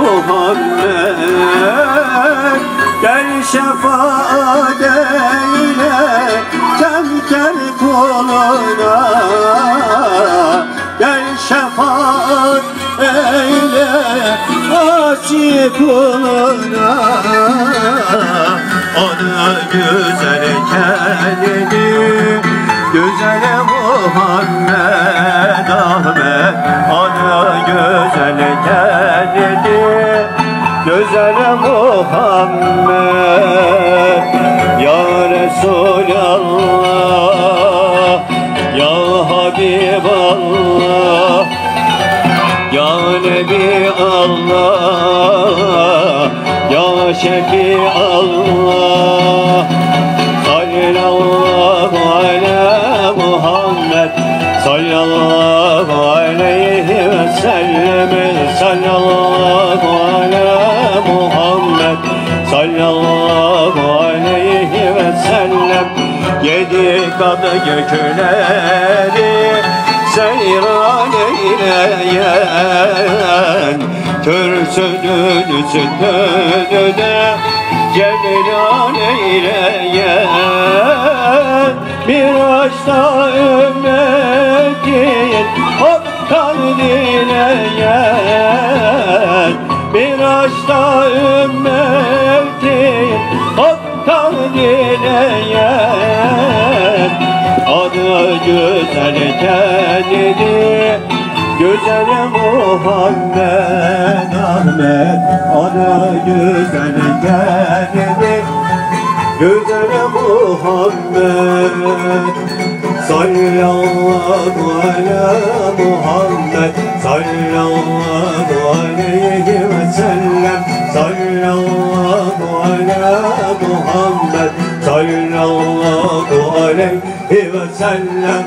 Muhammed Gel şefaat eyle Kemker kuluna Gel şefaat eyle Asi kuluna Onu güzel kendini Güzel Muhammed Ahmet. Onu güzel kendini Muhammed Ya Resulallah Ya Habiballah Ya Nebi Allah Ya Şefi Allah. Sallallahu ala Muhammed Sallallahu aleyhi ve sellem Sallallahu Sallallahu aleyhi ve sellem. Yedi kadı gökleri Seyran eyleyen. Kürsünün üstünü de Cemilan eyleyen. Miraçta ümmetin Hakkan dileyen. Miraçta ümmetin güzel kendini Güzel Muhammed Ahmet. Adı güzel kendini Güzel Muhammed. Sallallahu ala Muhammed Sallallahu aleyhi ve sellem. Sallallahu ala Muhammed Sallallahu aleyhi ve sellem